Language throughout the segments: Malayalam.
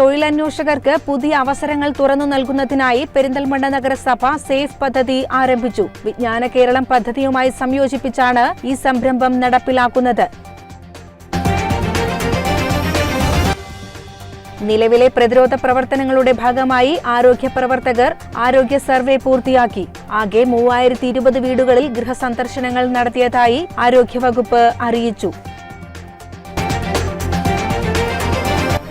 തൊഴിലന്വേഷകർക്ക് പുതിയ അവസരങ്ങൾ തുറന്നു നൽകുന്നതിനായി പെരിന്തൽമണ്ണ നഗരസഭ സേഫ് പദ്ധതി ആരംഭിച്ചു. വിജ്ഞാന കേരളം പദ്ധതിയുമായി സംയോജിപ്പിച്ചാണ് ഈ സംരംഭം നടപ്പിലാക്കുന്നത്. നിലവിലെ പ്രതിരോധ പ്രവർത്തനങ്ങളുടെ ഭാഗമായി ആരോഗ്യ പ്രവർത്തകർ ആരോഗ്യ സർവേ പൂർത്തിയാക്കി. ആകെ മൂവായിരത്തി വീടുകളിൽ ഗൃഹസന്ദർശനങ്ങൾ നടത്തിയതായി ആരോഗ്യവകുപ്പ് അറിയിച്ചു.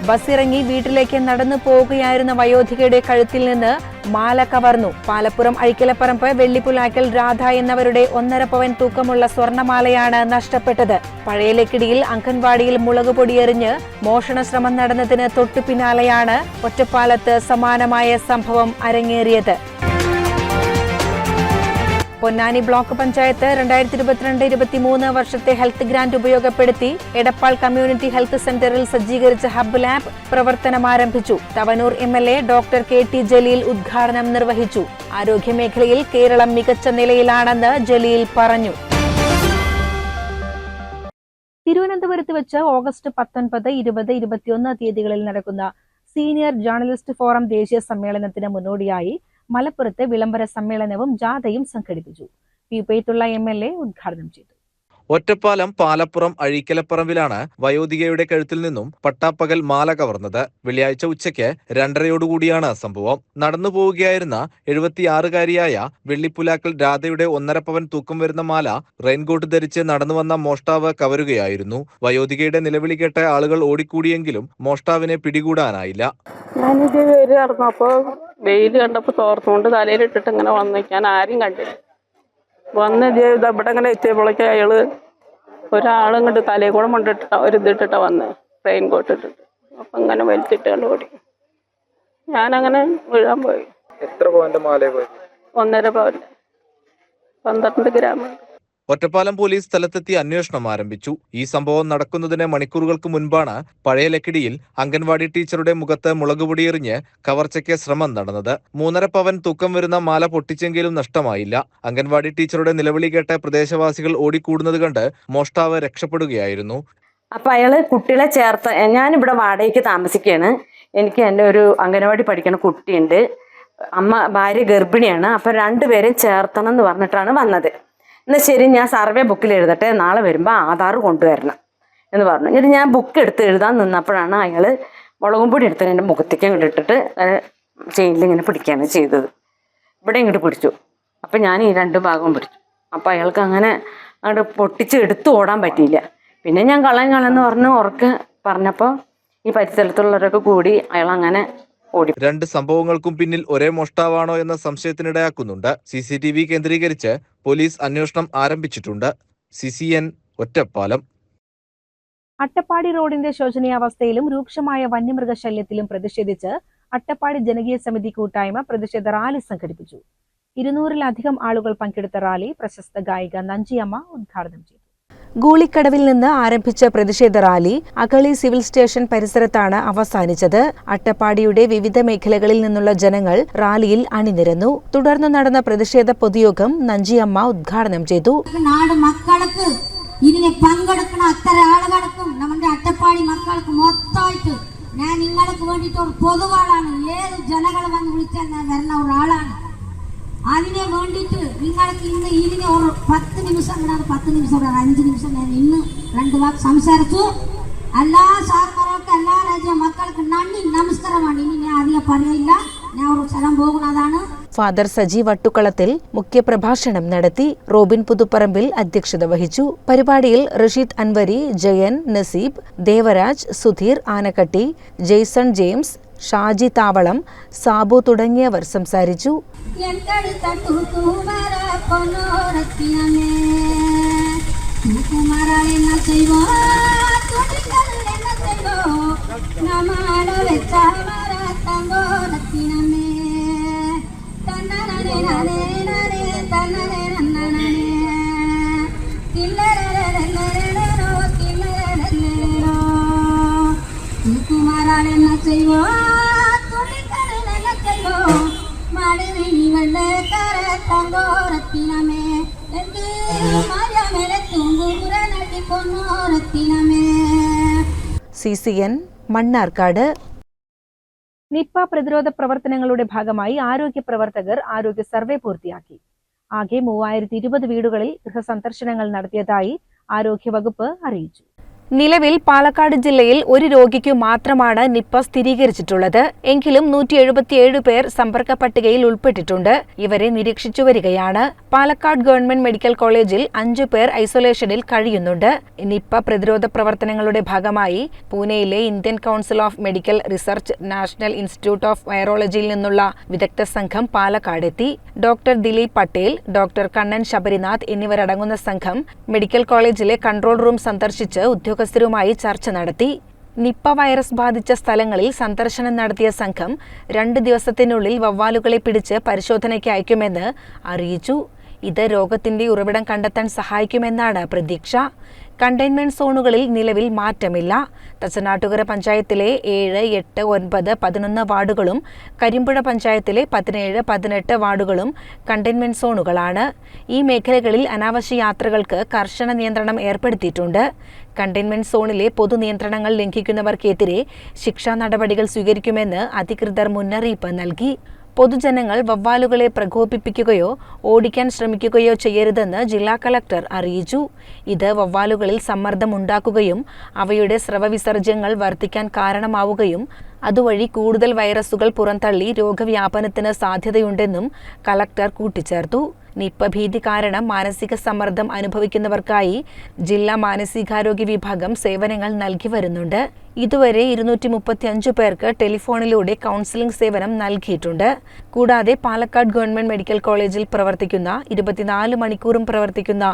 ബസ്സിറങ്ങി വീട്ടിലേക്ക് നടന്നു പോവുകയായിരുന്ന വയോധികയുടെ കഴുത്തിൽ നിന്ന് മാല കവർന്നു. പാലപ്പുറം അഴിക്കലപ്പറമ്പ് വെള്ളിപ്പുലാക്കൽ രാധ എന്നവരുടെ ഒന്നര പവൻ തൂക്കമുള്ള സ്വർണമാലയാണ് നഷ്ടപ്പെട്ടത്. പഴയലേക്കിടിയിൽ അംഗൻവാടിയിൽ മുളക് പൊടിയെറിഞ്ഞ് മോഷണ ശ്രമം നടന്നതിന് തൊട്ടു പിന്നാലെയാണ് ഒറ്റപ്പാലത്ത് സമാനമായ സംഭവം അരങ്ങേറിയത്. പൊന്നാനി ബ്ലോക്ക് പഞ്ചായത്ത് രണ്ടായിരത്തി ഇരുപത്തിരണ്ട് ഇരുപത്തിമൂന്ന് വർഷത്തെ ഹെൽത്ത് ഗ്രാന്റ് ഉപയോഗപ്പെടുത്തി എടപ്പാൾ കമ്മ്യൂണിറ്റി ഹെൽത്ത് സെന്ററിൽ സജ്ജീകരിച്ച ഹബ് ലാബ് പ്രവർത്തനം ആരംഭിച്ചു. Thavanur M L A doctor K T Jaleel ഉദ്ഘാടനം നിർവഹിച്ചു. ആരോഗ്യമേഖലയിൽ കേരളം മികച്ച നിലയിലാണെന്ന് ജലീൽ പറഞ്ഞു. തിരുവനന്തപുരത്ത് വെച്ച് ഓഗസ്റ്റ് പത്തൊൻപത് ഇരുപത് ഇരുപത്തിയൊന്ന് തീയതികളിൽ നടക്കുന്ന സീനിയർ ജേർണലിസ്റ്റ് ഫോറം ദേശീയ സമ്മേളനത്തിന് മുന്നോടിയായി മലപ്പുറത്ത് വിളംബര സമ്മേളനവും ജാഥയും സംഘടിപ്പിച്ചു. പി പെയ്ത്തുള്ള എം എൽ എ ഉദ്ഘാടനം ചെയ്തു. ഒറ്റപ്പാലം പാലപ്പുറം അഴീക്കലപ്പറമ്പിലാണ് വയോധികയുടെ കഴുത്തിൽ നിന്നും പട്ടാപ്പകൽ മാല കവർന്നത്. വെള്ളിയാഴ്ച ഉച്ചയ്ക്ക് രണ്ടരയോടുകൂടിയാണ് സംഭവം. നടന്നു പോവുകയായിരുന്ന എഴുപത്തിയാറുകാരിയായ വെള്ളിപ്പുലാക്കൽ രാധയുടെ ഒന്നര പവൻ തൂക്കം വരുന്ന മാല റെയിൻകോട്ട് ധരിച്ച് നടന്നു വന്ന മോഷ്ടാവ് കവരുകയായിരുന്നു. വയോധികയുടെ നിലവിളി കേട്ട ആളുകൾ ഓടിക്കൂടിയെങ്കിലും മോഷ്ടാവിനെ പിടികൂടാനായില്ല. ഞാനിത് അപ്പോൾ വെയിൽ കണ്ടപ്പോൾ തോർത്തുകൊണ്ട് തലയിലിട്ടിട്ട് ഇങ്ങനെ വന്നു ഞാൻ ആരും കണ്ടില്ല. വന്ന് ഇത് ഇവിടെ ഇങ്ങനെ എത്തിയപ്പോഴേക്ക് അയാൾ ഒരാളിങ്ങോട്ട് തലയിൽ കൂടെ കൊണ്ടിട്ട ഒരു ഇതിട്ടിട്ട വന്ന് റെയിൻ കോട്ട് ഇട്ടിട്ട്. അപ്പം ഇങ്ങനെ വലിച്ചിട്ടാണ് ഓടി. ഞാനങ്ങനെ വീഴാൻ പോയി. എത്ര പവന്റെ ഒന്നര പവന് പന്ത്രണ്ട് ഗ്രാം. ഒറ്റപ്പാലം പോലീസ് സ്ഥലത്തെത്തി അന്വേഷണം ആരംഭിച്ചു. ഈ സംഭവം നടക്കുന്നതിന് മണിക്കൂറുകൾക്ക് മുൻപാണ് പഴയ ലക്കിടിയിൽ അംഗൻവാടി ടീച്ചറുടെ മുഖത്ത് മുളകുപൊടി എറിഞ്ഞ് കവർച്ചയ്ക്ക് ശ്രമം നടന്നത്. മൂന്നര പവൻ തൂക്കം വരുന്ന മാല പൊട്ടിച്ചെങ്കിലും നഷ്ടമായില്ല. അംഗൻവാടി ടീച്ചറുടെ നിലവിളി കേട്ട് പ്രദേശവാസികൾ ഓടിക്കൂടുന്നത് കണ്ട് മോഷ്ടാവ് രക്ഷപ്പെടുകയായിരുന്നു. അപ്പം അയാൾ കുട്ടികളെ ചേർത്ത് ഞാനിവിടെ വാടകയ്ക്ക് താമസിക്കുകയാണ്. എനിക്ക് എന്റെ ഒരു അംഗനവാടി പഠിക്കുന്ന കുട്ടിയുണ്ട്. അമ്മ ഭാര്യ ഗർഭിണിയാണ്. അപ്പം രണ്ടുപേരെയും ചേർത്തണം എന്ന് പറഞ്ഞിട്ടാണ് വന്നത്. എന്നാൽ ശരി ഞാൻ സർവേ ബുക്കിൽ എഴുതട്ടെ നാളെ വരുമ്പോൾ ആധാർ കൊണ്ടുവരണം എന്ന് പറഞ്ഞു. എന്നിട്ട് ഞാൻ ബുക്ക് എടുത്ത് എഴുതാൻ നിന്നപ്പോഴാണ് അയാൾ മുളകും പൊടി എടുത്ത് എന്റെ മുഖത്തേക്ക് അങ്ങോട്ട് ഇട്ടിട്ട് ചെയിനിൽ ഇങ്ങനെ പിടിക്കുകയാണ് ചെയ്തത്. ഇവിടെ ഇങ്ങോട്ട് പിടിച്ചു. അപ്പം ഞാൻ ഈ രണ്ട് ഭാഗവും പിടിച്ചു. അപ്പം അയാൾക്ക് അങ്ങനെ അങ്ങോട്ട് പൊട്ടിച്ച് എടുത്ത് ഓടാൻ പറ്റിയില്ല. പിന്നെ ഞാൻ കളയും കളയെന്ന് പറഞ്ഞ് ഉറക്കെ പറഞ്ഞപ്പോൾ ഈ പരിസരത്തുള്ളവരൊക്കെ കൂടി അയാൾ അങ്ങനെ ഓടി രണ്ട് സംഭവങ്ങൾക്കും പിന്നിൽ ഒരേ മോഷ്ടാവാണോ എന്ന സംശയത്തിനിടയാക്കുന്നുണ്ട്. സി സി ടി വി കേന്ദ്രീകരിച്ച് പോലീസ് അന്വേഷണം ആരംഭിച്ചിട്ടുണ്ട്. C C N Ottapalam. Attappadi റോഡിന്റെ ശോചനീയാവസ്ഥയിലും രൂക്ഷമായ വന്യമൃഗശല്യത്തിലും പ്രതിഷേധിച്ച് അട്ടപ്പാടി ജനകീയ സമിതി കൂട്ടായ്മ പ്രതിഷേധ റാലി സംഘടിപ്പിച്ചു. ഇരുന്നൂറിലധികം ആളുകൾ പങ്കെടുത്ത റാലി പ്രശസ്ത ഗായിക നഞ്ചിയമ്മ ഉദ്ഘാടനം ചെയ്തു. ഗൂളിക്കടവിൽ നിന്ന് ആരംഭിച്ച പ്രതിഷേധ റാലി അഗളി സിവിൽ സ്റ്റേഷൻ പരിസരത്താണ് അവസാനിച്ചത്. അട്ടപ്പാടിയുടെ വിവിധ മേഖലകളിൽ നിന്നുള്ള ജനങ്ങൾ റാലിയിൽ അണിനിരന്നു. തുടർന്ന് നടന്ന പ്രതിഷേധ പൊതുയോഗം നഞ്ചിയമ്മ ഉദ്ഘാടനം ചെയ്തു. ഇതിനെ പങ്കെടുക്കുന്ന അത്ര ആളുകൾക്കും നമ്മുടെ അട്ടപ്പാടി മക്കൾക്ക് മൊത്തമായിട്ട് ഞാൻ നിങ്ങൾക്ക് വേണ്ടിയിട്ട് ഒരു പൊതുവാളാണ്. ഏത് ജനങ്ങൾ വന്ന് വിളിച്ചാൽ ഞാൻ വരുന്ന ഒരാളാണ്. അതിനെ വേണ്ടിയിട്ട് നിങ്ങൾക്ക് ഇന്ന് ഇതിനെ ഒരു പത്ത് നിമിഷം കൂടാതെ പത്ത് നിമിഷം കൂടാതെ അഞ്ച് നിമിഷം ഞാൻ ഇന്ന് രണ്ട് വാക്ക് സംസാരിച്ചു. എല്ലാ സാർമാർക്കും എല്ലാ രാജ്യ മക്കൾക്ക് നന്ദി നമസ്കാരമാണ്. ഇനി ഞാൻ അധികം പറയില്ല ഞാൻ ഒരു സ്ഥലം പോകുന്നതാണ് ഫാദർ സജി വട്ടുക്കളത്തിൽ മുഖ്യപ്രഭാഷണം നടത്തി റോബിൻ പുതുപ്പറമ്പിൽ അധ്യക്ഷത വഹിച്ചു. പരിപാടിയിൽ റഷീദ് അൻവരി ജയൻ നസീബ് ദേവരാജ് സുധീർ ആനക്കട്ടി ജെയ്സൺ ജെയിംസ് ഷാജി താവളം സാബു തുടങ്ങിയവർ സംസാരിച്ചു കുമാരാളെന്ന ചെയ്യുവാ C C N Mannarkkad. Nipah പ്രതിരോധ പ്രവർത്തനങ്ങളുടെ ഭാഗമായി ആരോഗ്യ പ്രവർത്തകർ ആരോഗ്യ സർവേ പൂർത്തിയാക്കി. ആകെ മൂവായിരത്തി ഇരുപത് വീടുകളിൽ ഗൃഹസന്ദർശനങ്ങൾ നടത്തിയതായി ആരോഗ്യവകുപ്പ് അറിയിച്ചു. നിലവിൽ പാലക്കാട് ജില്ലയിൽ ഒരു രോഗിക്കു മാത്രമാണ് നിപ്പ സ്ഥിരീകരിച്ചിട്ടുള്ളത്. എങ്കിലും നൂറ്റി എഴുപത്തിയേഴ് പേർ സമ്പർക്ക പട്ടികയിൽ ഉൾപ്പെട്ടിട്ടുണ്ട്. ഇവരെ നിരീക്ഷിച്ചു വരികയാണ്. പാലക്കാട് ഗവൺമെന്റ് മെഡിക്കൽ കോളേജിൽ അഞ്ചു പേർ ഐസൊലേഷനിൽ കഴിയുന്നുണ്ട്. നിപ്പ പ്രതിരോധ പ്രവർത്തനങ്ങളുടെ ഭാഗമായി പൂനെയിലെ Indian council of medical research national institute of വൈറോളജിയിൽ നിന്നുള്ള വിദഗ്ധ സംഘം പാലക്കാടെത്തി ഡോക്ടർ ദിലീപ് പട്ടേൽ ഡോക്ടർ കണ്ണൻ ശബരിനാഥ് എന്നിവരടങ്ങുന്ന സംഘം മെഡിക്കൽ കോളേജിലെ കൺട്രോൾ റൂം സന്ദർശിച്ച് ഉദ്യോഗസ്ഥരുമായി ചർച്ച നടത്തി. നിപ്പ വൈറസ് ബാധിച്ച സ്ഥലങ്ങളിൽ സന്ദർശനം നടത്തിയ സംഘം രണ്ട് ദിവസത്തിനുള്ളിൽ വവ്വാലുകളെ പിടിച്ച് പരിശോധനയ്ക്ക് അയക്കുമെന്ന് അറിയിച്ചു. ഇത് രോഗത്തിന്റെ ഉറവിടം കണ്ടെത്താൻ സഹായിക്കുമെന്നാണ് പ്രതീക്ഷ. കണ്ടെയ്ൻമെന്റ് സോണുകളിൽ നിലവിൽ മാറ്റമില്ല. തച്ചനാട്ടുകര പഞ്ചായത്തിലെ ഏഴ് എട്ട് ഒൻപത് പതിനൊന്ന് വാർഡുകളും കരിമ്പുഴ പഞ്ചായത്തിലെ പതിനേഴ് പതിനെട്ട് വാർഡുകളും കണ്ടെയ്ൻമെന്റ് സോണുകളാണ്. ഈ മേഖലകളിൽ അനാവശ്യ യാത്രകൾക്ക് കർശന നിയന്ത്രണം ഏർപ്പെടുത്തിയിട്ടുണ്ട്. കണ്ടെയ്ൻമെന്റ് സോണിലെ പൊതു നിയന്ത്രണങ്ങൾ ലംഘിക്കുന്നവർക്കെതിരെ ശിക്ഷാ നടപടികൾ സ്വീകരിക്കുമെന്ന് അധികൃതർ മുന്നറിയിപ്പ് നൽകി. പൊതുജനങ്ങൾ വവ്വാലുകളെ പ്രകോപിപ്പിക്കുകയോ ഓടിക്കാൻ ശ്രമിക്കുകയോ ചെയ്യരുതെന്ന് ജില്ലാ കളക്ടർ അറിയിച്ചു. ഇത് വവ്വാലുകളിൽ സമ്മർദ്ദമുണ്ടാക്കുകയും അവയുടെ സ്രവവിസർജ്യങ്ങൾ വർദ്ധിക്കാൻ കാരണമാവുകയും അതുവഴി കൂടുതൽ വൈറസുകൾ പുറന്തള്ളി രോഗവ്യാപനത്തിന് സാധ്യതയുണ്ടെന്നും കളക്ടർ കൂട്ടിച്ചേർത്തു. നിപ്പ ഭീതി കാരണം മാനസിക സമ്മർദ്ദം അനുഭവിക്കുന്നവർക്കായി ജില്ലാ മാനസികാരോഗ്യ വിഭാഗം സേവനങ്ങൾ നൽകി വരുന്നുണ്ട്. ഇതുവരെ ഇരുന്നൂറ്റി മുപ്പത്തി അഞ്ച് പേർക്ക് ടെലിഫോണിലൂടെ കൗൺസിലിംഗ് സേവനം നൽകിയിട്ടുണ്ട്. കൂടാതെ പാലക്കാട് ഗവൺമെന്റ് മെഡിക്കൽ കോളേജിൽ പ്രവർത്തിക്കുന്ന ഇരുപത്തിനാല് മണിക്കൂറും പ്രവർത്തിക്കുന്ന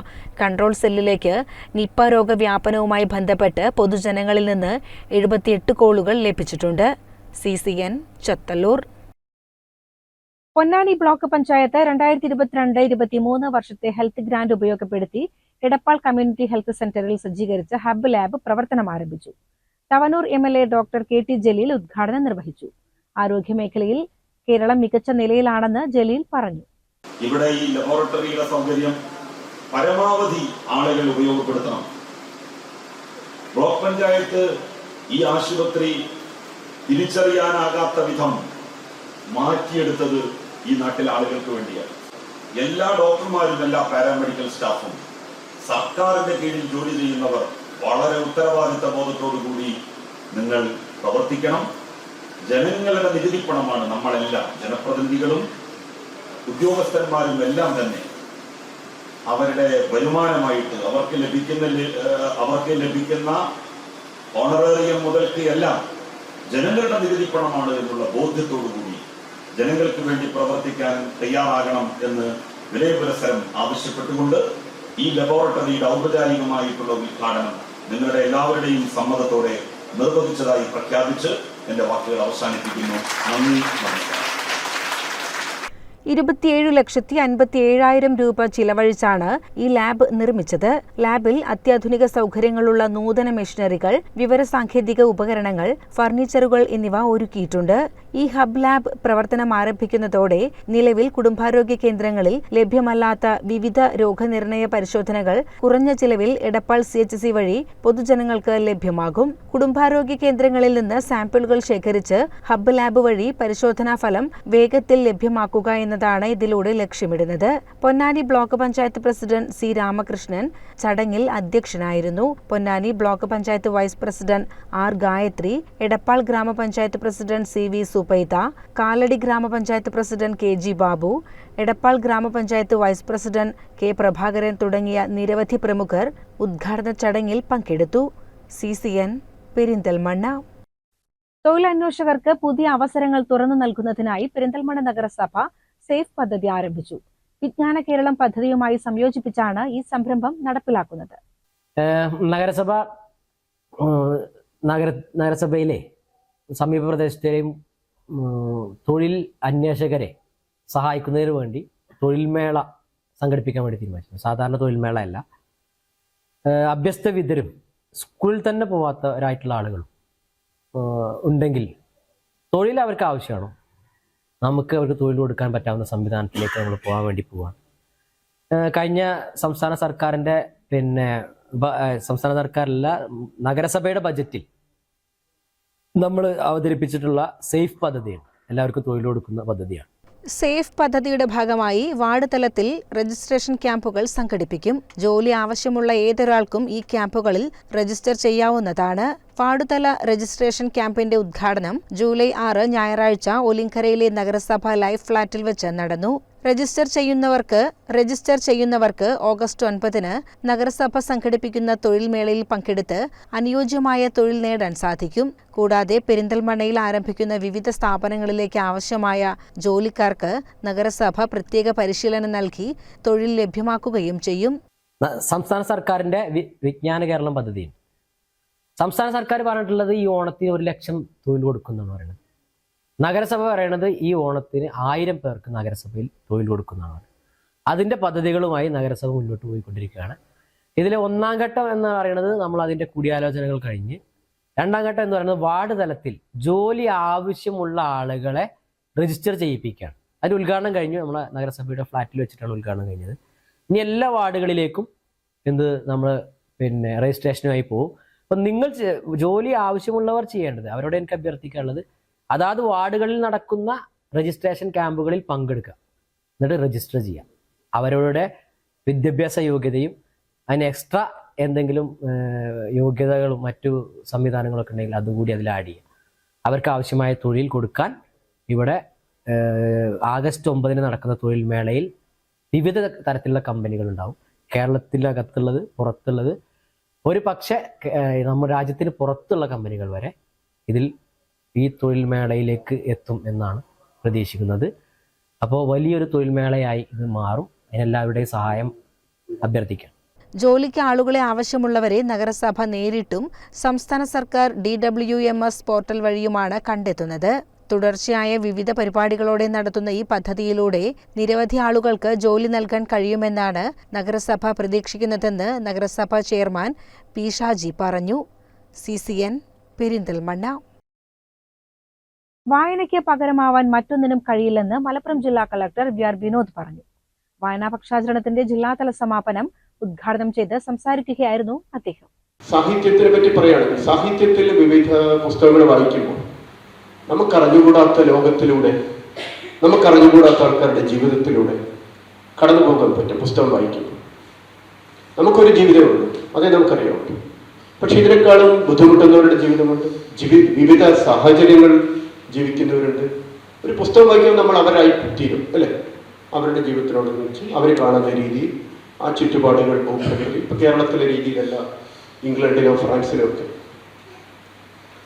കൺട്രോൾ സെല്ലിലേക്ക് നിപ്പ രോഗവ്യാപനവുമായി ബന്ധപ്പെട്ട് പൊതുജനങ്ങളിൽ നിന്ന് എഴുപത്തിയെട്ട് കോളുകൾ ലഭിച്ചിട്ടുണ്ട്. C C N Chathallur. Ponnani block panchayat രണ്ടായിരത്തി ഇരുപത്തിരണ്ട് ഇരുപത്തിമൂന്ന് വർഷത്തെ ഹെൽത്ത് ഗ്രാന്റ് ഉപയോഗപ്പെടുത്തി എടപ്പാൾ കമ്മ്യൂണിറ്റി ഹെൽത്ത് സെന്ററിൽ സജ്ജീകരിച്ച ഹബ്ബ് ലാബ് പ്രവർത്തനം ആരംഭിച്ചു. Thavanur M L A doctor K T Jaleel ഉദ്ഘാടനം നിർവഹിച്ചു. ആരോഗ്യമേഖലയിൽ കേരളം മികച്ച നിലയിലാണെന്ന് ജലീൽ പറഞ്ഞു. ഇവിടെ ഈ ലബോറട്ടറിയുടെ സൗകര്യം പരമാവധി ആളുകൾ ഉപയോഗപ്പെടുത്തണം. ബ്ലോക്ക് പഞ്ചായത്ത് ഈ ആശുപത്രി തിരിച്ചറിയാനാകാത്ത വിധം മാറ്റിയെടുത്തത് ഈ നാട്ടിലെ ആളുകൾക്ക് വേണ്ടിയാണ്. എല്ലാ ഡോക്ടർമാരും എല്ലാ പാരാമെഡിക്കൽ സ്റ്റാഫും സർക്കാരിന്റെ കീഴിൽ ജോലി ചെയ്യുന്നവർ വളരെ ഉത്തരവാദിത്ത ബോധത്തോടു കൂടി നിങ്ങൾ പ്രവർത്തിക്കണം. ജനങ്ങളുടെ നികുതിപ്പണമാണ് നമ്മളെല്ലാം ജനപ്രതിനിധികളും ഉദ്യോഗസ്ഥന്മാരും എല്ലാം തന്നെ അവരുടെ വരുമാനമായിട്ട് അവർക്ക് ലഭിക്കുന്ന അവർക്ക് ലഭിക്കുന്ന ഓണറേറിയം മുതൽക്ക് എല്ലാം ജനങ്ങളുടെ നികുതി പണമാണ് എന്നുള്ള ബോധ്യത്തോടു കൂടി ജനങ്ങൾക്ക് വേണ്ടി പ്രവർത്തിക്കാൻ തയ്യാറാകണം എന്ന് വിലയപുരസരം ആവശ്യപ്പെട്ടുകൊണ്ട് ഈ ലബോറട്ടറിയുടെ ഔപചാരികമായിട്ടുള്ള ഉദ്ഘാടനം നിങ്ങളുടെ എല്ലാവരുടെയും സമ്മതത്തോടെ നിർവഹിച്ചതായി പ്രഖ്യാപിച്ച് എന്റെ വാക്കുകൾ അവസാനിപ്പിക്കുന്നു. നന്ദി നമസ്കാരം. ഇരുപത്തിയേഴ് ലക്ഷത്തി അൻപത്തി ഏഴായിരം രൂപ ചിലവഴിച്ചാണ് ഈ ലാബ് നിർമ്മിച്ചത്. ലാബിൽ അത്യാധുനിക സൗകര്യങ്ങളുള്ള നൂതന മെഷീനറികൾ വിവരസാങ്കേതിക ഉപകരണങ്ങൾ ഫർണിച്ചറുകൾ എന്നിവ ഒരുക്കിയിട്ടുണ്ട്. ഈ ഹബ് ലാബ് പ്രവർത്തനം ആരംഭിക്കുന്നതോടെ നിലവിൽ കുടുംബാരോഗ്യ കേന്ദ്രങ്ങളിൽ ലഭ്യമല്ലാത്ത വിവിധ രോഗനിർണയ പരിശോധനകൾ കുറഞ്ഞ ചിലവിൽ എടപ്പാൾ സി എച്ച് സി വഴി പൊതുജനങ്ങൾക്ക് ലഭ്യമാകും. കുടുംബാരോഗ്യ കേന്ദ്രങ്ങളിൽ നിന്ന് സാമ്പിളുകൾ ശേഖരിച്ച് ഹബ് ലാബ് വഴി പരിശോധനാ ഫലം വേഗത്തിൽ ലഭ്യമാക്കുക എന്നതാണ് ഇതിലൂടെ ലക്ഷ്യമിടുന്നത്. Ponnani block panchayat president C Ramakrishnan ചടങ്ങിൽ അധ്യക്ഷനായിരുന്നു. Ponnani block panchayat vice president R Gayathri Edappal ഗ്രാമപഞ്ചായത്ത് president C V Supaitha Kaladi ഗ്രാമപഞ്ചായത്ത് president K G Babu Edappal ഗ്രാമപഞ്ചായത്ത് വൈസ് പ്രസിഡന്റ് കെ പ്രഭാകരൻ തുടങ്ങിയ നിരവധി പ്രമുഖർ ഉദ്ഘാടന ചടങ്ങിൽ പങ്കെടുത്തു. C C N Perinthalmanna. തൊഴിലന്വേഷകർക്ക് പുതിയ അവസരങ്ങൾ തുറന്നു നൽകുന്നതിനായി പെരിന്തൽമണ്ണ നഗരസഭ സേഫ് പദ്ധതി ആരംഭിച്ചു. വിജ്ഞാന കേരളം പദ്ധതിയുമായി സംയോജിപ്പിച്ചാണ് ഈ സംരംഭം നടപ്പിലാക്കുന്നത്. നഗരസഭ നഗര നഗരസഭയിലെ സമീപ പ്രദേശത്തെയും തൊഴിൽ അന്വേഷകരെ സഹായിക്കുന്നതിന് വേണ്ടി തൊഴിൽമേള സംഘടിപ്പിക്കാൻ വേണ്ടി തീരുമാനിച്ചു. സാധാരണ തൊഴിൽമേള അല്ല ഏഹ് അഭ്യസ്ത വിദ്യരും സ്കൂളിൽ തന്നെ പോവാത്തവരായിട്ടുള്ള ആളുകളും ഉണ്ടെങ്കിൽ തൊഴിൽ അവർക്ക് ആവശ്യമാണോ? നമുക്ക് അവർക്ക് തൊഴിൽ കൊടുക്കാൻ പറ്റാവുന്ന സംവിധാനത്തിലേക്ക് നമ്മൾ പോകാൻ വേണ്ടി പോവാണ്. കഴിഞ്ഞ സംസ്ഥാന സർക്കാരിന്റെ പിന്നെ സംസ്ഥാന സർക്കാരല്ല നഗരസഭയുടെ ബജറ്റിൽ നമ്മൾ അവതരിപ്പിച്ചിട്ടുള്ള സേഫ് പദ്ധതിയാണ്. എല്ലാവർക്കും തൊഴിൽ കൊടുക്കുന്ന പദ്ധതിയാണ്. സേഫ് പദ്ധതിയുടെ ഭാഗമായി വാർഡ് തലത്തിൽ രജിസ്ട്രേഷൻ ക്യാമ്പുകൾ സംഘടിപ്പിക്കും. ജോലി ആവശ്യമുള്ള ഏതൊരാൾക്കും ഈ ക്യാമ്പുകളിൽ രജിസ്റ്റർ ചെയ്യാവുന്നതാണ്. വാർഡുതല രജിസ്ട്രേഷൻ ക്യാമ്പിന്റെ ഉദ്ഘാടനം ജൂലൈ ആറ് ഞായറാഴ്ച ഒലിങ്കരയിലെ നഗരസഭ ലൈഫ് ഫ്ളാറ്റിൽ വെച്ച് നടന്നു. രജിസ്റ്റർ ചെയ്യുന്നവർക്ക് രജിസ്റ്റർ ചെയ്യുന്നവർക്ക് ഓഗസ്റ്റ് ഒൻപതിന് നഗരസഭ സംഘടിപ്പിക്കുന്ന തൊഴിൽ മേളയിൽ പങ്കെടുത്ത് അനുയോജ്യമായ തൊഴിൽ നേടാൻ സാധിക്കും. കൂടാതെ പെരിന്തൽമണ്ണയിൽ ആരംഭിക്കുന്ന വിവിധ സ്ഥാപനങ്ങളിലേക്ക് ആവശ്യമായ ജോലിക്കാർക്ക് നഗരസഭ പ്രത്യേക പരിശീലനം നൽകി തൊഴിൽ ലഭ്യമാക്കുകയും ചെയ്യും. സംസ്ഥാന സർക്കാരിന്റെ വിജ്ഞാന കേരളം പദ്ധതിയും സംസ്ഥാന സർക്കാർ പറഞ്ഞിട്ടുള്ളത് ഈ ഓണത്തിന് ഒരു ലക്ഷം തൊഴിൽ കൊടുക്കുന്നതാണ് പറയുന്നത്. നഗരസഭ പറയണത് ഈ ഓണത്തിന് ആയിരം പേർക്ക് നഗരസഭയിൽ തൊഴിൽ കൊടുക്കുന്നതാണ് അതിന്റെ പദ്ധതികളുമായി നഗരസഭ മുന്നോട്ട് പോയിക്കൊണ്ടിരിക്കുകയാണ്. ഇതിലെ ഒന്നാം ഘട്ടം എന്ന് പറയുന്നത് നമ്മൾ അതിന്റെ കൂടിയാലോചനകൾ കഴിഞ്ഞ് രണ്ടാം ഘട്ടം എന്ന് പറയുന്നത് വാർഡ് തലത്തിൽ ജോലി ആവശ്യമുള്ള ആളുകളെ രജിസ്റ്റർ ചെയ്യിപ്പിക്കുകയാണ്. അതിന്റെ ഉദ്ഘാടനം കഴിഞ്ഞു. നമ്മളെ നഗരസഭയുടെ ഫ്ലാറ്റിൽ വെച്ചിട്ടാണ് ഉദ്ഘാടനം കഴിഞ്ഞത്. ഇനി എല്ലാ വാർഡുകളിലേക്കും എന്ത് നമ്മൾ പിന്നെ രജിസ്ട്രേഷനുമായി പോകും. അപ്പം നിങ്ങൾ ജോലി ആവശ്യമുള്ളവർ ചെയ്യേണ്ടത് അവരോട് എനിക്ക് അഭ്യർത്ഥിക്കാനുള്ളത് അതാത് വാർഡുകളിൽ നടക്കുന്ന രജിസ്ട്രേഷൻ ക്യാമ്പുകളിൽ പങ്കെടുക്കുക. എന്നിട്ട് രജിസ്റ്റർ ചെയ്യുക. അവരുടെ വിദ്യാഭ്യാസ യോഗ്യതയും അതിന് എക്സ്ട്രാ എന്തെങ്കിലും യോഗ്യതകളും മറ്റു സംവിധാനങ്ങളൊക്കെ ഉണ്ടെങ്കിൽ അതുകൂടി അതിൽ ആഡ് ചെയ്യുക. അവർക്ക് ആവശ്യമായ തൊഴിൽ കൊടുക്കാൻ ഇവിടെ ആഗസ്റ്റ് ഒമ്പതിന് നടക്കുന്ന തൊഴിൽ മേളയിൽ വിവിധ തരത്തിലുള്ള കമ്പനികളുണ്ടാവും. കേരളത്തിനകത്തുള്ളത് പുറത്തുള്ളത് ഒരു പക്ഷേ നമ്മുടെ രാജ്യത്തിന് പുറത്തുള്ള കമ്പനികൾ വരെ ഇതിൽ ഈ തൊഴിൽ മേളയിലേക്ക് എത്തും എന്നാണ് പ്രതീക്ഷിക്കുന്നത്. അപ്പോൾ വലിയൊരു തൊഴിൽ മേളയായി ഇത് മാറും. അതിനെല്ലാവരുടെയും സഹായം അഭ്യർത്ഥിക്കാം. ജോലിക്ക് ആളുകളെ ആവശ്യമുള്ളവരെ നഗരസഭ നേരിട്ടും സംസ്ഥാന സർക്കാർ D W M S portal വഴിയുമാണ് കണ്ടെത്തുന്നത്. തുടർച്ചയായ വിവിധ പരിപാടികളോടെ നടത്തുന്ന ഈ പദ്ധതിയിലൂടെ നിരവധി ആളുകൾക്ക് ജോലി നൽകാൻ കഴിയുമെന്നാണ് നഗരസഭ പ്രതീക്ഷിക്കുന്നതെന്ന് നഗരസഭ ചെയർമാൻ പി ഷാജി പറഞ്ഞു. C C N Perinthalmanna. വായനയ്ക്ക് പകരമാവാൻ മറ്റൊന്നിനും കഴിയില്ലെന്ന് മലപ്പുറം ജില്ലാ കളക്ടർ വി ആർ വിനോദ് പറഞ്ഞു. വായനാ പക്ഷാചരണത്തിന്റെ ജില്ലാതല സമാപനം ഉദ്ഘാടനം ചെയ്ത് സംസാരിക്കുകയായിരുന്നു അദ്ദേഹം. സാഹിത്യത്തിനെ പറ്റി പറയുകയാണെങ്കിൽ സാഹിത്യത്തിൽ വിവിധ പുസ്തകങ്ങൾ വായിക്കുമ്പോൾ നമുക്കറിഞ്ഞുകൂടാത്ത ലോകത്തിലൂടെ നമുക്കറിഞ്ഞുകൂടാത്ത ആൾക്കാരുടെ ജീവിതത്തിലൂടെ കടന്നു പോകാൻ പറ്റും പുസ്തകം വായിക്കും നമുക്കൊരു ജീവിതമുണ്ട് അതേ നമുക്കറിയാം. പക്ഷെ ഇതിനേക്കാളും ബുദ്ധിമുട്ടുന്നവരുടെ ജീവിതമുണ്ട്. ജീവി വിവിധ സാഹചര്യങ്ങൾ ജീവിക്കുന്നവരുണ്ട്. ഒരു പുസ്തകം വായിക്കുമ്പോൾ നമ്മൾ അവരായി തീരും അല്ലേ? അവരുടെ ജീവിതത്തിനോട് വെച്ച് അവർ കാണുന്ന രീതി ആ ചുറ്റുപാടുകൾ ഭൂപ്രകൃതി ഇപ്പൊ കേരളത്തിലെ രീതിയിലല്ല ഇംഗ്ലണ്ടിലോ ഫ്രാൻസിലോ ഒക്കെ.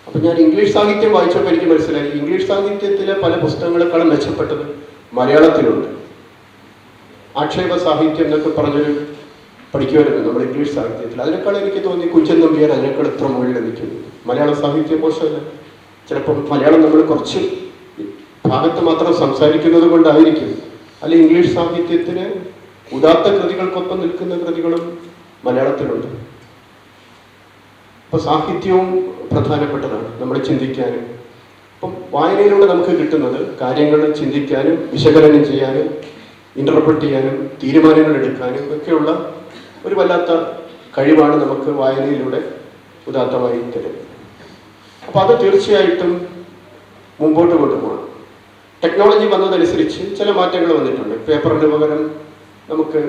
അപ്പൊ ഞാൻ ഇംഗ്ലീഷ് സാഹിത്യം വായിച്ചപ്പോൾ എനിക്ക് മനസ്സിലായി. ഇംഗ്ലീഷ് സാഹിത്യത്തിലെ പല പുസ്തകങ്ങളെക്കാളും മെച്ചപ്പെട്ടത് മലയാളത്തിലുണ്ട്. ആക്ഷേപ സാഹിത്യം എന്നൊക്കെ പറഞ്ഞൊരു പഠിക്കുമായിരുന്നു നമ്മുടെ ഇംഗ്ലീഷ് സാഹിത്യത്തിൽ. അതിനേക്കാൾ എനിക്ക് തോന്നി കുഞ്ചൻ നമ്പിയാൻ അതിനേക്കാൾ എത്ര മുകളിൽ നിൽക്കുന്നു മലയാള സാഹിത്യ മോശമല്ല. ചിലപ്പോൾ മലയാളം നമ്മൾ കുറച്ച് ഭാഗത്ത് മാത്രം സംസാരിക്കുന്നത് കൊണ്ടായിരിക്കും. അല്ലെ ഇംഗ്ലീഷ് സാഹിത്യത്തിന് ഉദാത്ത കൃതികൾക്കൊപ്പം നിൽക്കുന്ന കൃതികളും മലയാളത്തിലുണ്ട്. അപ്പൊ സാഹിത്യവും പ്രധാനപ്പെട്ടതാണ് നമ്മൾ ചിന്തിക്കാനും. അപ്പം വായനയിലൂടെ നമുക്ക് കിട്ടുന്നത് കാര്യങ്ങൾ ചിന്തിക്കാനും വിശകലനം ചെയ്യാനും ഇന്റർപ്രറ്റ് ചെയ്യാനും തീരുമാനങ്ങൾ എടുക്കാനും ഒക്കെയുള്ള ഒരു വല്ലാത്ത കഴിവാണ് നമുക്ക് വായനയിലൂടെ ഉദാത്തമായി തരുന്നത്. അപ്പോൾ അത് തീർച്ചയായിട്ടും മുമ്പോട്ട് കൊണ്ടുപോകണം. ടെക്നോളജി വന്നതനുസരിച്ച് ചില മാറ്റങ്ങൾ വന്നിട്ടുണ്ട്. പേപ്പറിന് പകരം നമുക്ക്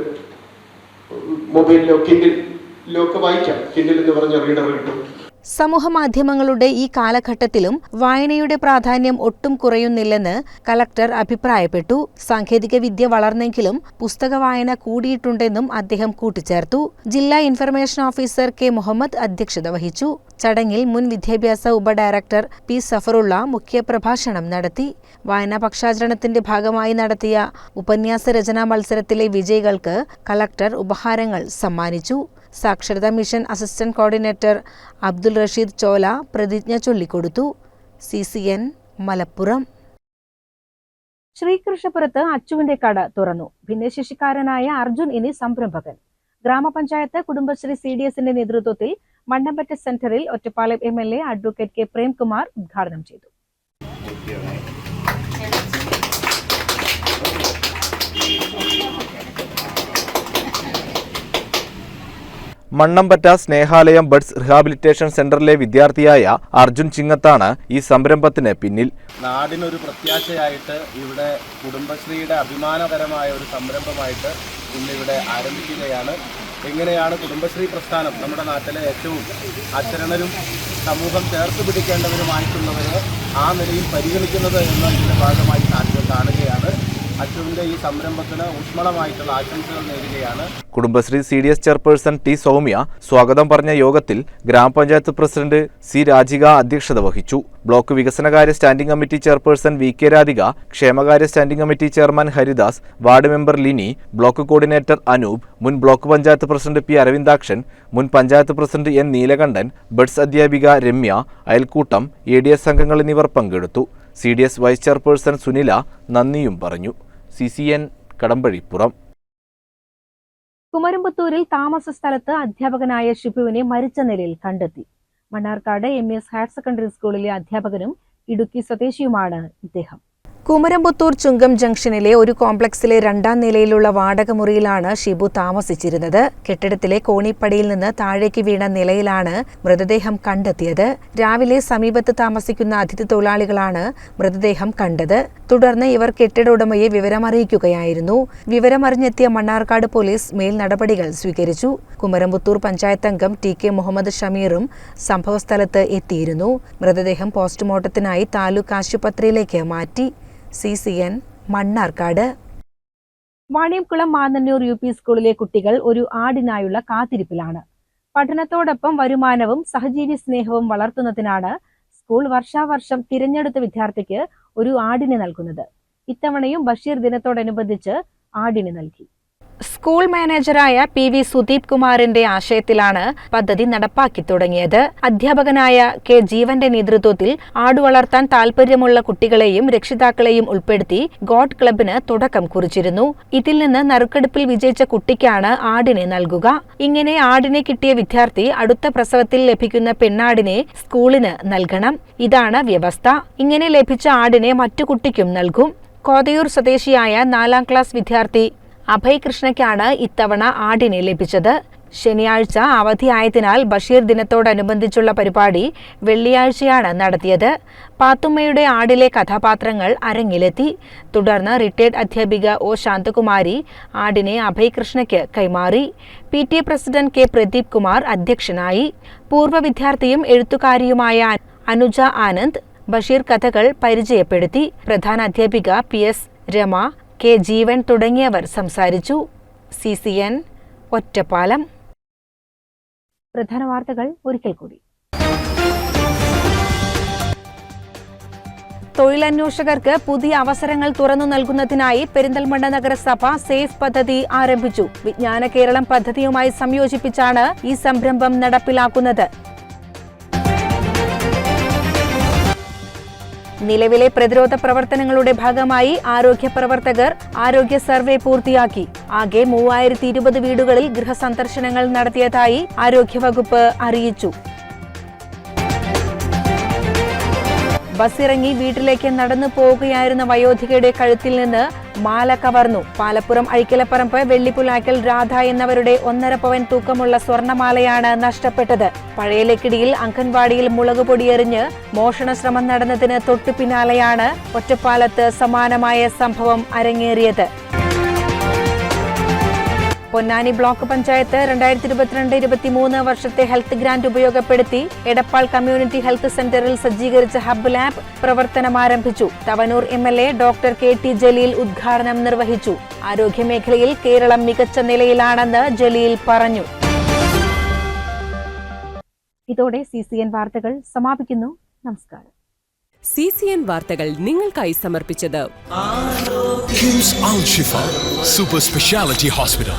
മൊബൈലിലോ കിൻഡിലോ ഒക്കെ വായിക്കാം. കിൻഡിൽ എന്ന് പറഞ്ഞ റീഡർ കിട്ടും. സമൂഹമാധ്യമങ്ങളുടെ ഈ കാലഘട്ടത്തിലും വായനയുടെ പ്രാധാന്യം ഒട്ടും കുറയുന്നില്ലെന്ന് കലക്ടർ അഭിപ്രായപ്പെട്ടു. സാങ്കേതിക വിദ്യ വളർന്നെങ്കിലും പുസ്തക വായന കൂടിയിട്ടുണ്ടെന്നും അദ്ദേഹം കൂട്ടിച്ചേർത്തു. ജില്ലാ ഇൻഫർമേഷൻ ഓഫീസർ കെ മുഹമ്മദ് അധ്യക്ഷത വഹിച്ചു. ചടങ്ങിൽ മുൻ വിദ്യാഭ്യാസ ഉപഡയറക്ടർ പി സഫറുള്ള മുഖ്യപ്രഭാഷണം നടത്തി. വായനാ പക്ഷാചരണത്തിന്റെ ഭാഗമായി നടത്തിയ ഉപന്യാസ രചനാ മത്സരത്തിലെ വിജയികൾക്ക് കലക്ടർ ഉപഹാരങ്ങൾ സമ്മാനിച്ചു. സാക്ഷരതാ mission assistant coordinator Abdul Rasheed Chola പ്രതിജ്ഞ ചൊല്ലിക്കൊടുത്തു. C C N Malappuram. ശ്രീകൃഷ്ണപുരത്ത് അച്ചുവിന്റെ കട തുറന്നു. ഭിന്നശേഷിക്കാരനായ അർജുൻ ഇനി സംരംഭകൻ. ഗ്രാമപഞ്ചായത്ത് കുടുംബശ്രീ സി ഡി എസിന്റെ നേതൃത്വത്തിൽ മണ്ണമ്പറ്റ സെന്ററിൽ Ottapalam M L A advocate K Premkumar ഉദ്ഘാടനം ചെയ്തു. മണ്ണമ്പറ്റ സ്നേഹാലയം ബഡ്സ് റിഹാബിലിറ്റേഷൻ സെന്ററിലെ വിദ്യാർത്ഥിയായ അർജുൻ ചിങ്ങത്താണ് ഈ സംരംഭത്തിന് പിന്നിൽ. നാടിനൊരു പ്രത്യാശയായിട്ട് ഇവിടെ കുടുംബശ്രീയുടെ അഭിമാനകരമായ ഒരു സംരംഭമായിട്ട് ഇന്നിവിടെ ആരംഭിക്കുകയാണ്. എങ്ങനെയാണ് കുടുംബശ്രീ പ്രസ്ഥാനം? നമ്മുടെ നാട്ടിലെ ഏറ്റവും അശരണരും സമൂഹം ചേർത്ത് പിടിക്കേണ്ടവരുമായിട്ടുള്ളവരെ ആ നിലയിൽ പരിഗണിക്കുന്നത് എന്നതിന്റെ ഭാഗമായി കാണുകയാണ്. അച്ഛന്റെ ഈ സംരംഭത്തിന് ഊഷ്മളമായിട്ടുള്ള ആശംസകൾ നേരുകയാണ്. Kudumbashree C D S chairperson T Soumya സ്വാഗതം പറഞ്ഞ യോഗത്തിൽ ഗ്രാമപഞ്ചായത്ത് പ്രസിഡന്റ് സി രാജിക അധ്യക്ഷത വഹിച്ചു. ബ്ലോക്ക് വികസനകാര്യ standing committee chairperson V K Radhika ക്ഷേമകാര്യ standing committee chairman Haridas ward member Lini block coordinator Anoop മുൻ block panchayat president P Aravindakshan മുൻ panchayat president N Neelakantan buds അധ്യാപിക രമ്യ അയൽക്കൂട്ടം എ ഡി എസ് അംഗങ്ങൾ എന്നിവർ പങ്കെടുത്തു. C D S vice chairperson Sunila നന്ദിയും പറഞ്ഞു. C C N Kadampazhipuram. കുമരമ്പത്തൂരിൽ താമസ സ്ഥലത്ത് അധ്യാപകനായ ഷിബുവിനെ മരിച്ച നിലയിൽ കണ്ടെത്തി. Mannarkkad M S higher secondary സ്കൂളിലെ അധ്യാപകനും ഇടുക്കി സ്വദേശിയുമാണ് ഇദ്ദേഹം. കുമരമ്പത്തൂർ ചുങ്കം ജംഗ്ഷനിലെ ഒരു കോംപ്ലക്സിലെ രണ്ടാം നിലയിലുള്ള വാടക മുറിയിലാണ് ഷിബു താമസിച്ചിരുന്നത്. കെട്ടിടത്തിലെ കോണിപ്പടിയിൽ നിന്ന് താഴേക്ക് വീണ നിലയിലാണ് മൃതദേഹം കണ്ടെത്തിയത്. രാവിലെ സമീപത്ത് താമസിക്കുന്ന അതിഥി തൊഴിലാളികളാണ് മൃതദേഹം കണ്ടത്. തുടർന്ന് ഇവർ കെട്ടിട ഉടമയെ വിവരമറിയിക്കുകയായിരുന്നു. വിവരമറിഞ്ഞെത്തിയ മണ്ണാർക്കാട് പോലീസ് മേൽ നടപടികൾ സ്വീകരിച്ചു. കുമരമ്പത്തൂർ പഞ്ചായത്ത് അംഗം ടി കെ മുഹമ്മദ് ഷമീറും സംഭവസ്ഥലത്ത് എത്തിയിരുന്നു. മൃതദേഹം പോസ്റ്റ്മോർട്ടത്തിനായി താലൂക്ക് ആശുപത്രിയിലേക്ക് മാറ്റി. C C N Mannarkkad. Vaniyamkulam Mannanur U P സ്കൂളിലെ കുട്ടികൾ ഒരു ആടിനായുള്ള കാത്തിരിപ്പിലാണ്. പഠനത്തോടൊപ്പം വരുമാനവും സഹജീവി സ്നേഹവും വളർത്തുന്നതിനാണ് സ്കൂൾ വർഷാവർഷം തിരഞ്ഞെടുത്ത വിദ്യാർത്ഥിക്ക് ഒരു ആടിനെ നൽകുന്നത്. ഇത്തവണയും ബഷീർ ദിനത്തോടനുബന്ധിച്ച് ആടിന് നൽകി. സ്കൂൾ മാനേജറായ പി വി സുദീപ് കുമാറിന്റെ ആശയത്തിലാണ് പദ്ധതി നടപ്പാക്കി തുടങ്ങിയത്. അധ്യാപകനായ കെ ജീവന്റെ നേതൃത്വത്തിൽ ആടുവളർത്താൻ താൽപര്യമുള്ള കുട്ടികളെയും രക്ഷിതാക്കളെയും ഉൾപ്പെടുത്തി ഗോഡ് ക്ലബിന് തുടക്കം കുറിച്ചിരുന്നു. ഇതിൽ നിന്ന് നറുക്കെടുപ്പിൽ വിജയിച്ച കുട്ടിക്കാണ് ആടിനെ നൽകുക. ഇങ്ങനെ ആടിനെ കിട്ടിയ വിദ്യാർത്ഥി അടുത്ത പ്രസവത്തിൽ ലഭിക്കുന്ന പെണ്ണാടിനെ സ്കൂളിന് നൽകണം. ഇതാണ് വ്യവസ്ഥ. ഇങ്ങനെ ലഭിച്ച ആടിനെ മറ്റു കുട്ടിക്കും നൽകും. കോതയൂർ സ്വദേശിയായ നാലാം ക്ലാസ് വിദ്യാർത്ഥി അഭയ് കൃഷ്ണയ്ക്കാണ് ഇത്തവണ ആടിനെ ലഭിച്ചത്. ശനിയാഴ്ച അവധിയായതിനാൽ ബഷീർ ദിനത്തോടനുബന്ധിച്ചുള്ള പരിപാടി വെള്ളിയാഴ്ചയാണ് നടത്തിയത്. പാത്തുമ്മയുടെ ആടിലെ കഥാപാത്രങ്ങൾ അരങ്ങിലെത്തി. തുടർന്ന് റിട്ടയർഡ് അധ്യാപിക ഒ ശാന്തകുമാരി ആടിനെ അഭയ് കൃഷ്ണയ്ക്ക് കൈമാറി. P T president K Pradeep Kumar അധ്യക്ഷനായി. പൂർവ വിദ്യാർത്ഥിയും എഴുത്തുകാരിയുമായ അനുജ ആനന്ദ് ബഷീർ കഥകൾ പരിചയപ്പെടുത്തി. പ്രധാന അധ്യാപിക P S Rama K Jeevan തുടങ്ങിയവർ സംസാരിച്ചു. C C N Ottapalam. പ്രധാന വാർത്തകൾ ഒരിക്കൽ കൂടി. തൊഴിലന്വേഷകർക്ക് പുതിയ അവസരങ്ങൾ തുറന്നു നൽകുന്നതിനായി പെരിന്തൽമണ്ണ നഗരസഭ സേഫ് പദ്ധതി ആരംഭിച്ചു. വിജ്ഞാന കേരളം പദ്ധതിയുമായി സംയോജിപ്പിച്ചാണ് ഈ സംരംഭം നടപ്പിലാക്കുന്നത്. നിലവിലെ പ്രതിരോധ പ്രവർത്തനങ്ങളുടെ ഭാഗമായി ആരോഗ്യ പ്രവർത്തകർ ആരോഗ്യ സർവേ പൂർത്തിയാക്കി. ആകെ മൂവായിരത്തി ഇരുപത് വീടുകളിൽ ഗൃഹസന്ദർശനങ്ങൾ നടത്തിയതായി ആരോഗ്യവകുപ്പ് അറിയിച്ചു. ബസ്സിറങ്ങി വീട്ടിലേക്ക് നടന്നു പോവുകയായിരുന്ന വയോധികയുടെ കഴുത്തിൽ നിന്ന് മാല കവർന്നു. പാലപ്പുറം അഴിക്കലപ്പറമ്പ് വെള്ളിപ്പുലാക്കൽ രാധ എന്നവരുടെ ഒന്നര പവൻ തൂക്കമുള്ള സ്വർണമാലയാണ് നഷ്ടപ്പെട്ടത്. പഴയലേക്കിടിയിൽ അംഗൻവാടിയിൽ മുളക് പൊടിയെറിഞ്ഞ് മോഷണ ശ്രമം നടന്നതിന് തൊട്ടു പിന്നാലെയാണ് ഒറ്റപ്പാലത്ത് സമാനമായ സംഭവം അരങ്ങേറിയത്. പൊന്നാനി ബ്ലോക്ക് പഞ്ചായത്ത് രണ്ടായിരത്തി ഇരുപത്തിരണ്ട് ഇരുപത്തിമൂന്ന് വർഷത്തെ ഹെൽത്ത് ഗ്രാന്റ് ഉപയോഗപ്പെടുത്തി എടപ്പാൾ കമ്മ്യൂണിറ്റി ഹെൽത്ത് സെന്ററിൽ സജ്ജീകരിച്ച ഹബ് ലാബ് പ്രവർത്തനം ആരംഭിച്ചു. Thavanur M L A doctor K T Jaleel ഉദ്ഘാടനം നിർവഹിച്ചു. ആരോഗ്യമേഖലയിൽ കേരളം മികച്ച നിലയിലാണെന്ന് ജലീൽ പറഞ്ഞു. ഇതോടെ സി സി എൻ വാർത്തകൾ സമാപിക്കുന്നു. നമസ്കാരം. സി സി എൻ വാർത്തകൾ നിങ്ങൾക്കായി സമർപ്പിച്ചത് സൂപ്പർ സ്പെഷ്യാലിറ്റി ഹോസ്പിറ്റൽ